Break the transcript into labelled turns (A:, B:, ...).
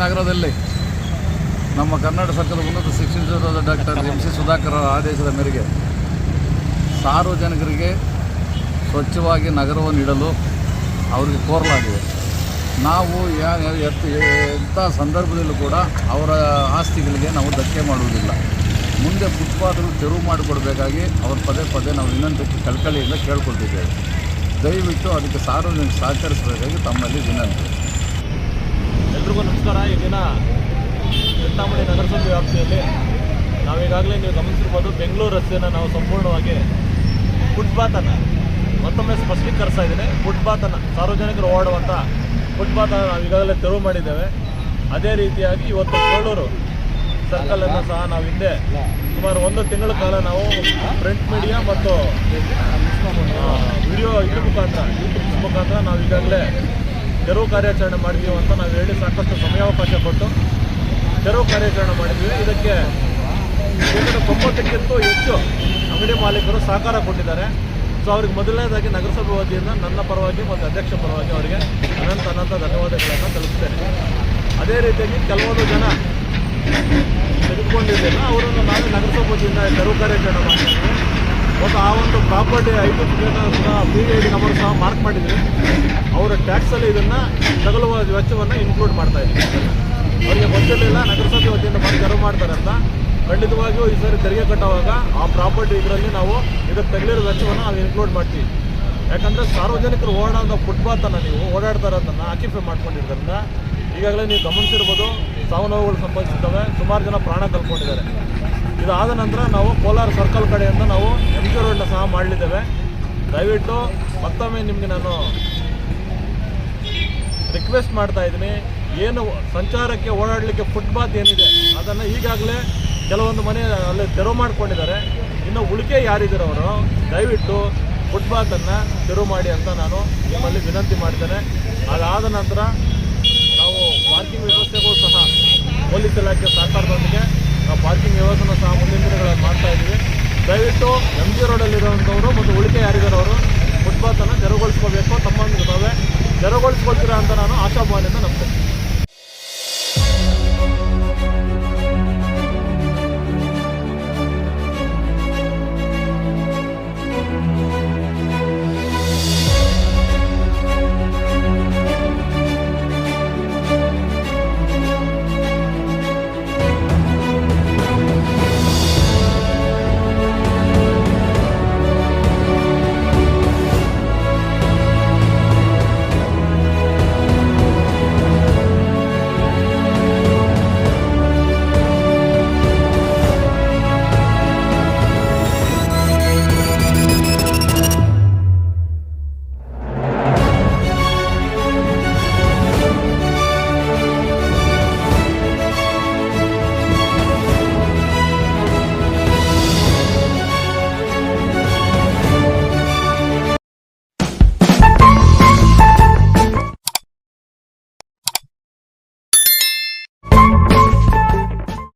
A: ನಗರದಲ್ಲಿ ನಮ್ಮ ಕರ್ನಾಟಕ ಸರ್ಕಾರದ ಉನ್ನತ ಶಿಕ್ಷಣ ಡಾಕ್ಟರ್ ಎಂ ಸಿ ಸುಧಾಕರ್ ಅವರ ಆದೇಶದ ಮೇರೆಗೆ ಸಾರ್ವಜನಿಕರಿಗೆ ಸ್ವಚ್ಛವಾಗಿ ನಗರವನ್ನು ಇಡಲು ಅವರಿಗೆ ಕೋರಲಾಗಿದೆ. ನಾವು ಎಂಥ ಸಂದರ್ಭದಲ್ಲೂ ಕೂಡ ಅವರ ಆಸ್ತಿಗಳಿಗೆ ನಾವು ಧಕ್ಕೆ ಮಾಡುವುದಿಲ್ಲ. ಮುಂದೆ ಫುಟ್ಪಾತ್ಗಳು ತೆರವು ಮಾಡಿಕೊಡಬೇಕಾಗಿ ಅವ್ರ ಪದೇ ಪದೇ ನಾವು ಇನ್ನೊಂದಕ್ಕೆ ಕಳಕಳಿಯಿಂದ ಕೇಳ್ಕೊಳ್ತಿದ್ದೇವೆ. ದಯವಿಟ್ಟು ಅದಕ್ಕೆ ಸಾರ್ವಜನಿಕ ಸಹಕರಿಸಬೇಕಾಗಿ ತಮ್ಮಲ್ಲಿ ವಿನಂತಿ.
B: ಎಲ್ರಿಗೂ ನಮಸ್ಕಾರ. ಈ ದಿನ ಚಿಂತಾಮಣಿ ನಗರಸಭೆ ವ್ಯಾಪ್ತಿಯಲ್ಲಿ ನಾವೀಗಾಗಲೇ ನೀವು ಗಮನಿಸಿರ್ಬೋದು ಬೆಂಗಳೂರು ರಸ್ತೆಯನ್ನು ನಾವು ಸಂಪೂರ್ಣವಾಗಿ ಫುಟ್ಪಾತನ್ನು ಮತ್ತೊಮ್ಮೆ ಸ್ಪಷ್ಟೀಕರಿಸ್ತಾ ಇದ್ದೀನಿ. ಫುಟ್ಪಾತನ್ನು ಸಾರ್ವಜನಿಕರು ಓಡುವಂಥ ಫುಟ್ಪಾತನ್ನು ನಾವು ಈಗಾಗಲೇ ತೆರವು ಮಾಡಿದ್ದೇವೆ. ಅದೇ ರೀತಿಯಾಗಿ ಇವತ್ತು ಬೆಂಗಳೂರು ಸರ್ಕಲನ್ನು ಸಹ ನಾವು ಹಿಂದೆ ಸುಮಾರು ಒಂದು ತಿಂಗಳ ಕಾಲ ನಾವು ಪ್ರಿಂಟ್ ಮೀಡಿಯಾ ಮತ್ತು ವಿಡಿಯೋ ಇದ್ರ ಮುಖಾಂತರ ಯೂಟ್ಯೂಬ್ ಮುಖಾಂತರ ನಾವು ಈಗಾಗಲೇ ತೆರವು ಕಾರ್ಯಾಚರಣೆ ಮಾಡಿದ್ವಿ ಅಂತ ನಾವು ಹೇಳಿ ಸಾಕಷ್ಟು ಸಮಯಾವಕಾಶ ಕೊಟ್ಟು ತೆರವು ಕಾರ್ಯಾಚರಣೆ ಮಾಡಿದ್ವಿ ಇದಕ್ಕೆ ಶೇಕಡ ತೊಂಬತ್ತಕ್ಕಿಂತ ಹೆಚ್ಚು ಅಂಗಡಿ ಮಾಲೀಕರು ಸಹಕಾರ ಕೊಟ್ಟಿದ್ದಾರೆ. ಸೊ ಅವ್ರಿಗೆ ಮೊದಲನೇದಾಗಿ ನಗರಸಭೆ ವತಿಯಿಂದ ನನ್ನ ಪರವಾಗಿ ಮತ್ತು ಅಧ್ಯಕ್ಷ ಪರವಾಗಿ ಅವರಿಗೆ ಅನಂತ ಅನಂತ ಧನ್ಯವಾದಗಳನ್ನು ತಲುಪಿಸ್ತೇನೆ ಅದೇ ರೀತಿಯಾಗಿ ಕೆಲವೊಂದು ಜನ ತೆಗೆದುಕೊಂಡಿದ್ದೇನೆ. ಅವರನ್ನು ನಾನು ನಗರಸಭೆ ವತಿಯಿಂದ ತೆರವು ಕಾರ್ಯಾಚರಣೆ ಮಾಡಿದ್ದೀವಿ ಮತ್ತು ಆ ಒಂದು ಪ್ರಾಪರ್ಟಿ ಐದು ಬಿ ಐ ಡಿ ನಂಬರ್ ಸಹ ಮಾರ್ಕ್ ಮಾಡಿದ್ರೆ ಅವರ ಟ್ಯಾಕ್ಸಲ್ಲಿ ಇದನ್ನು ತಗಲುವ ವೆಚ್ಚವನ್ನು ಇನ್ಕ್ಲೂಡ್ ಮಾಡ್ತಾ ಇದ್ದೀವಿ ಅವರಿಗೆ ಗೊತ್ತಿರಲಿಲ್ಲ, ನಗರಸಭೆ ವತಿಯಿಂದ ಮಾಡಿ ತೆರವು ಮಾಡ್ತಾರೆ ಅಂತ. ಖಂಡಿತವಾಗಿಯೂ ಈ ಸಾರಿ ತೆರಿಗೆ ಕಟ್ಟುವಾಗ ಆ ಪ್ರಾಪರ್ಟಿ ಇದರಲ್ಲಿ ನಾವು ಇದಕ್ಕೆ ತಗಲಿರೋ ವೆಚ್ಚವನ್ನು ನಾವು ಇನ್ಕ್ಲೂಡ್ ಮಾಡ್ತೀವಿ. ಯಾಕಂದರೆ ಸಾರ್ವಜನಿಕರು ಓಡಾಡೋ ಫುಟ್ಪಾತನ್ನು ನೀವು ಓಡಾಡ್ತಾರೆ ಅದನ್ನು ಆಕ್ಯುಪೈ ಮಾಡ್ಕೊಂಡಿರೋದ್ರಿಂದ ಈಗಾಗಲೇ ನೀವು ಗಮನಿಸಿರ್ಬೋದು, ಸಾವು ನೋವುಗಳು ಸಂಭವಿಸಿದ್ದಾವೆ ಸುಮಾರು ಜನ ಪ್ರಾಣ ಕಳ್ಕೊಂಡಿದ್ದಾರೆ. ಇದಾದ ನಂತರ ನಾವು ಕೋಲಾರ ಸರ್ಕಲ್ ಕಡೆಯಿಂದ ನಾವು ಎಂ ಜಿ ರೋಡ್ನ ಸಹ ಮಾಡಲಿದ್ದೇವೆ. ದಯವಿಟ್ಟು ಮತ್ತೊಮ್ಮೆ ನಿಮಗೆ ನಾನು ರಿಕ್ವೆಸ್ಟ್ ಮಾಡ್ತಾ ಇದ್ದೀನಿ. ಏನು ಸಂಚಾರಕ್ಕೆ ಓಡಾಡಲಿಕ್ಕೆ ಫುಟ್ಪಾತ್ ಏನಿದೆ, ಅದನ್ನು ಈಗಾಗಲೇ ಕೆಲವೊಂದು ಮನೆ ಅಲ್ಲಿ ತೆರವು ಮಾಡಿಕೊಂಡಿದ್ದಾರೆ. ಇನ್ನು ಉಳಿಕೆ ಯಾರಿದ್ದಾರೆ ಅವರು, ದಯವಿಟ್ಟು ಫುಟ್ಪಾತನ್ನು ತೆರವು ಮಾಡಿ ಅಂತ ನಾನು ನಿಮ್ಮಲ್ಲಿ ವಿನಂತಿ ಮಾಡ್ತೇನೆ. ಅದಾದ ನಂತರ ನಾವು ಪಾರ್ಕಿಂಗ್ ವ್ಯವಸ್ಥೆಗೂ ಸಹ ಪೊಲೀಸ್ ಇಲಾಖೆ ಸಹಕಾರದೊಂದಿಗೆ ನಾವು ಪಾರ್ಕಿಂಗ್ ವ್ಯವಸ್ಥೆನ ಸಹ ಮುಂದಿನ ದಿನಗಳಲ್ಲಿ ಮಾಡ್ತಾ ಇದ್ದೀವಿ. ದಯವಿಟ್ಟು ಎಂ ಜಿ ರೋಡಲ್ಲಿರುವಂಥವರು ಮತ್ತು ಉಳಿಕೆ ಯಾರಿದ್ದಾರೆ ಅವರು ಫುಟ್ಪಾತನ್ನು ತೆರವುಗೊಳಿಸ್ಕೋಬೇಕು ತಮ್ಮಂದಿರ್ತವೆ ತಾವೇ ತೆರವುಗೊಳಿಸ್ಕೊಳ್ತೀರಾ ಅಂತ ನಾನು ಆಶಾಭಾವನೆಯಿಂದ ನಂಬ್ತೇನೆ.